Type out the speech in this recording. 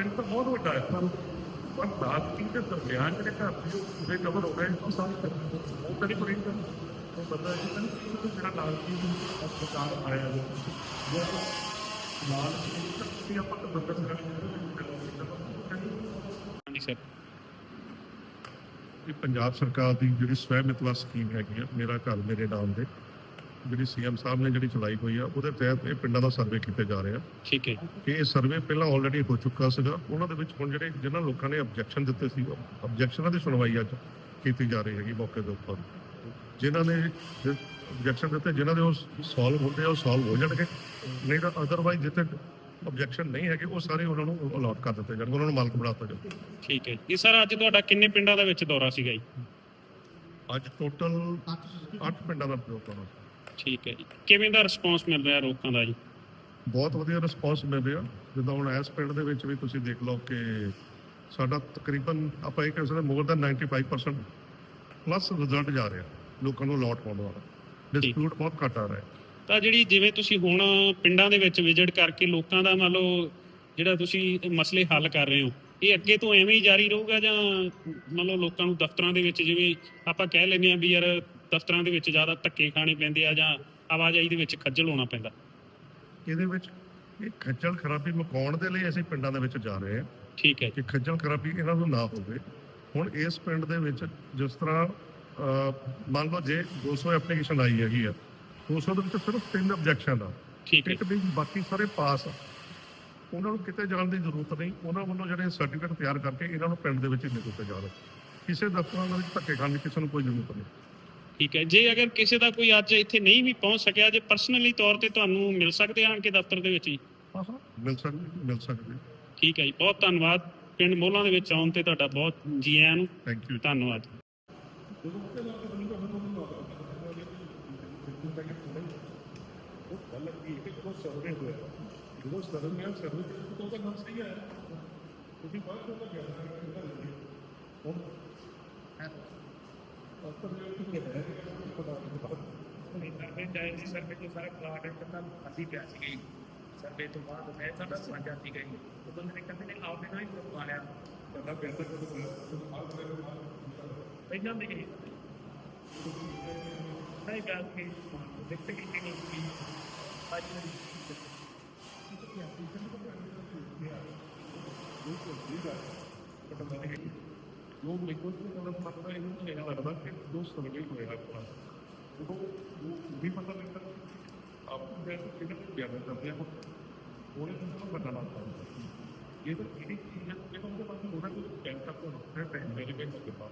ਪਿੰਡ ਤਾਂ ਬਹੁਤ ਵੱਡਾ ਹੈ ਪਰ ਪਰ ਦਾਤ ਕੀ ਤੇ ਦਰਮਿਆਨ ਜਿਹੜੇ ਘਰ ਸੀ ਉਹ ਪੂਰੇ ਕਵਰ ਹੋ ਗਏ ਉਹ ਸਾਰੇ ਉਹ ਕਦੀ ਕੋਈ ਉਹ ਬੰਦਾ ਜੀ ਤਾਂ ਜਿਹੜਾ ਨਾਲ ਸੀ ਹਸਪਤਾਲ ਆਇਆ ਉਹ ਨਾਲ ਸੀ ਆਪਾਂ ਤਾਂ ਬੰਦਾ ਹਾਂਜੀ ਸਰ ਇਹ ਪੰਜਾਬ ਸਰਕਾਰ ਦੀ ਜਿਹੜੀ ਸਵੈ ਮਿਤਵਾ ਸਕੀਮ ਹੈਗੀ ਆ ਮੇਰਾ ਘਰ ਮੇਰੇ ਨਾਮ ਦੇ ਜਿਹੜੀ ਸੀਐਮ ਸਾਹਿਬ ਨੇ ਜਿਹੜੀ ਚਲਾਈ ਹੋਈ ਆ ਉਹਦੇ ਤਹਿਤ ਇਹ ਪਿੰਡਾਂ ਦਾ ਸਰਵੇ ਕੀਤੇ ਜਾ ਰਹੇ ਠੀਕ ਹੈ। ਕਿ ਇਹ ਸਰਵੇ ਪਹਿਲਾਂ ਆਲਰੇਡੀ ਹੋ ਚੁੱਕਾ ਸੀਗਾ। ਉਹਨਾਂ ਦੇ ਵਿੱਚ ਹੁਣ ਜਿਹੜੇ ਜਿਨ੍ਹਾਂ ਲੋਕਾਂ ਨੇ ਆਬਜੈਕਸ਼ਨ ਦਿੱਤੇ ਸੀ ਆਬਜੈਕਸ਼ਨਾਂ ਦੀ ਸੁਣਵਾਈ ਅੱਜ ਕੀਤੀ ਜਾ ਰਹੀ ਹੈਗੀ ਮੌਕੇ ਦੇ ਉੱਪਰ। ਜਿਨ੍ਹਾਂ ਨੇ ਆਬਜੈਕਸ਼ਨ ਦਿੱਤੇ ਜਿਨ੍ਹਾਂ ਦੇ ਉਹ ਸੋਲਵ ਹੁੰਦੇ ਆ ਉਹ ਸੋਲਵ ਹੋ ਜਾਣਗੇ। ਨਹੀਂ ਤਾਂ ਅਦਰਵਾਈਜ਼ ਜਿੱਥੇ ਆਬਜੈਕਸ਼ਨ ਨਹੀਂ ਹੈਗੇ ਉਹ ਸਾਰੇ ਉਹਨਾਂ ਨੂੰ ਅਲਾਟ ਕਰ ਦਿੱਤੇ ਜਾਣਗੇ ਉਹਨਾਂ ਨੂੰ ਮਾਲਕ ਬਣਾ ਦਿੱਤਾ ਜਾਊਗਾ। ਠੀਕ ਹੈ। ਜੀ ਸਰ ਅੱਜ ਤੁਹਾਡਾ ਕਿੰਨੇ ਪਿੰਡਾਂ ਦਾ ਵਿੱਚ ਦੌਰਾ ਸੀਗਾ ਜੀ? ਅੱਜ ਟੋਟਲ 8 ਪਿੰਡਾਂ ਦਾ ਪ੍ਰਯੋਗ ਕਰਨਾ ਠੀਕ ਹੈ ਜੀ। ਕਿਵੇਂ ਦਾ ਰਿਸਪੌਂਸ ਮਿਲ ਰਿਹਾ ਲੋਕਾਂ ਦਾ ਜੀ? ਬਹੁਤ ਵਧੀਆ ਰਿਸਪੌਂਸ ਮਿਲ ਰਿਹਾ। ਜਿੱਦਾਂ ਹੁਣ ਇਸ ਪਿੰਡ ਦੇ ਵਿੱਚ ਵੀ ਤੁਸੀਂ ਦੇਖ ਲਓ ਕਿ ਸਾਡਾ ਤਕਰੀਬਨ ਆਪਾਂ ਇਹ ਕਹਿ ਸਕਦੇ ਮੋਰ ਦੈਨ 95% ਪਲੱਸ ਰਿਜ਼ਲਟ ਜਾ ਰਿਹਾ ਲੋਕਾਂ ਨੂੰ ਅਲਾਟ ਹੋਣ ਵਾਲਾ। ਡਿਸਪਿਊਟ ਬਹੁਤ ਘੱਟ ਆ ਰਿਹਾ ਤਾਂ ਜਿਹੜੀ ਜਿਵੇਂ ਤੁਸੀਂ ਹੁਣ ਪਿੰਡਾਂ ਦੇ ਵਿੱਚ ਵਿਜ਼ਿਟ ਕਰਕੇ ਲੋਕਾਂ ਦਾ ਮੰਨ ਲਓ ਜਿਹੜਾ ਤੁਸੀਂ ਮਸਲੇ ਹੱਲ ਕਰ ਰਹੇ ਹੋ ਇਹ ਅੱਗੇ ਤੋਂ ਐਵੇਂ ਹੀ ਜਾਰੀ ਰਹੂਗਾ ਜਾਂ ਮੰਨ ਲਓ ਲੋਕਾਂ ਨੂੰ ਦਫ਼ਤਰਾਂ ਦੇ ਵਿੱਚ ਜਿਵੇਂ ਆਪਾਂ ਕਹਿ ਲੈਂਦੇ ਆ ਵੀ ਯਾਰ ਦਫ਼ਤਰਾਂ ਦੇ ਵਿੱਚ ਜ਼ਿਆਦਾ ਧੱਕੇ ਖਾਣੇ ਪੈਂਦੇ ਆ ਜਾਂ ਆਵਾਜਾਈ ਦੇ ਵਿੱਚ ਖੱਜਲ ਹੋਣਾ ਪੈਂਦਾ। ਇਹਦੇ ਵਿੱਚ ਇਹ ਖੱਜਲ ਖਰਾਬੀ ਮੁਕਾਉਣ ਦੇ ਲਈ ਅਸੀਂ ਪਿੰਡਾਂ ਦੇ ਵਿੱਚ ਜਾ ਰਹੇ ਹਾਂ। ਠੀਕ ਹੈ ਕਿ ਖੱਜਲ ਖਰਾਬੀ ਇਹਨਾਂ ਨੂੰ ਨਾ ਹੋਵੇ। ਹੁਣ ਇਸ ਪਿੰਡ ਦੇ ਵਿੱਚ ਜਿਸ ਤਰ੍ਹਾਂ ਮੰਨ ਲਓ ਜੇ 200 ਐਪਲੀਕੇਸ਼ਨ ਆਈ ਹੈਗੀ ਆ 200 ਦੇ ਵਿੱਚ ਸਿਰਫ ਤਿੰਨ ਆਬਜੈਕਸ਼ਨ ਆ। ਠੀਕ ਹੈ। ਇੱਕ ਦੀ ਬਾਕੀ ਸਾਰੇ ਪਾਸ ਆ। ਉਹਨਾਂ ਨੂੰ ਕਿਤੇ ਜਾਣ ਦੀ ਜ਼ਰੂਰਤ ਨਹੀਂ। ਉਹਨਾਂ ਵੱਲੋਂ ਜਿਹੜੇ ਸਰਟੀਫਿਕੇਟ ਤਿਆਰ ਕਰਕੇ ਇਹਨਾਂ ਨੂੰ ਪਿੰਡ ਦੇ ਵਿੱਚ ਹੀ ਦੇ ਦਿੱਤੇ ਜਾਣ। ਕਿਸੇ ਦਫ਼ਤਰਾਂ ਦੇ ਵਿੱਚ ਧੱਕੇ ਖਾਣ ਦੀ ਕਿਸੇ ਨੂੰ ਕੋਈ ਜ਼ਰੂਰਤ ਨਹੀਂ। ਠੀਕ ਹੈ। ਜੇ ਅਗਰ ਕਿਸੇ ਦਾ ਕੋਈ ਅੱਜ ਇੱਥੇ ਨਹੀਂ ਵੀ ਪਹੁੰਚ ਸਕਿਆ ਜੇ ਪਰਸਨਲੀ ਤੌਰ ਤੇ ਤੁਹਾਨੂੰ ਮਿਲ ਸਕਦੇ ਆਣ ਕੇ ਦਫ਼ਤਰ ਦੇ ਵਿੱਚ ਹੀ ਹਾਂ। ਹਾਂ ਮਿਲ ਸਕਦੀ ਮਿਲ ਸਕਦੀ। ਠੀਕ ਹੈ ਜੀ। ਬਹੁਤ ਧੰਨਵਾਦ। ਪਿੰਡ ਮੋਹਲਾਂ ਦੇ ਵਿੱਚ ਆਉਣ ਤੇ ਤੁਹਾਡਾ ਬਹੁਤ ਜੀ ਆਇਆਂ ਨੂੰ। ਥੈਂਕ ਯੂ ਧੰਨਵਾਦ। ਜਦੋਂ ਤੋਂ ਨਾਮ ਸਹੀ ਤੁਸੀਂ ਬਾਅਦ ਤੋਂ ਹੁਣ ਸਰਵੇ ਚਾਹੇ ਸੀ ਸਰਵੇ ਤੋਂ ਸਾਰਾ ਪਲਾਟ ਤਾਂ ਅਸੀਂ ਪਿਆ ਸੀ ਗਈ। ਸਰਵੇ ਤੋਂ ਬਾਅਦ ਮੈਂ ਸਾਡਾ ਸਾਂਝਾ ਸੀ ਗਈ। ਉਹ ਬੰਦੇ ਨੇ ਕਹਿੰਦੇ ਨੇ ਆਪ ਨੇ ਨਾ ਹੀ ਕਰਵਾ ਲਿਆ। ਕਹਿੰਦਾ ਬਿਹਤਰ ਦੇ ਪਹਿਲਾਂ ਦੇ ਗਈ ਨਹੀਂ ਗੱਲ ਕਿ ਦਿੱਕਤ ਕੀ ਨਹੀਂ? ਸੀ ਅੱਜ ਲੋਕ ਲਿਖੋ ਕਿ ਉਹਨਾਂ ਨੂੰ ਪਤਾ ਇਹ ਨਹੀਂ ਲੱਗਦਾ ਕਿ ਦੋਸਤ ਸਰਵੇ ਹੋਇਆ ਆਪਣਾ ਉਹ ਉਹ ਵੀ ਪਤਾ ਲੱਗਦਾ ਆਪ ਦੇ ਕਿਹਨੇ ਬਿਆਨ ਕਰਦੇ ਆ ਉਹਨੇ ਤੁਹਾਨੂੰ ਪਤਾ ਲੱਗਦਾ ਇਹ ਤਾਂ ਕਿਹੜੀ ਚੀਜ਼ ਹੈ ਕਿ ਉਹਦੇ ਪਾਸ ਉਹਨਾਂ ਕੋਲ ਟੈਂਕ ਤੱਕ ਹੋਣਾ ਹੈ ਮੇਰੇ ਕੋਲ ਕੇ ਪਾਸ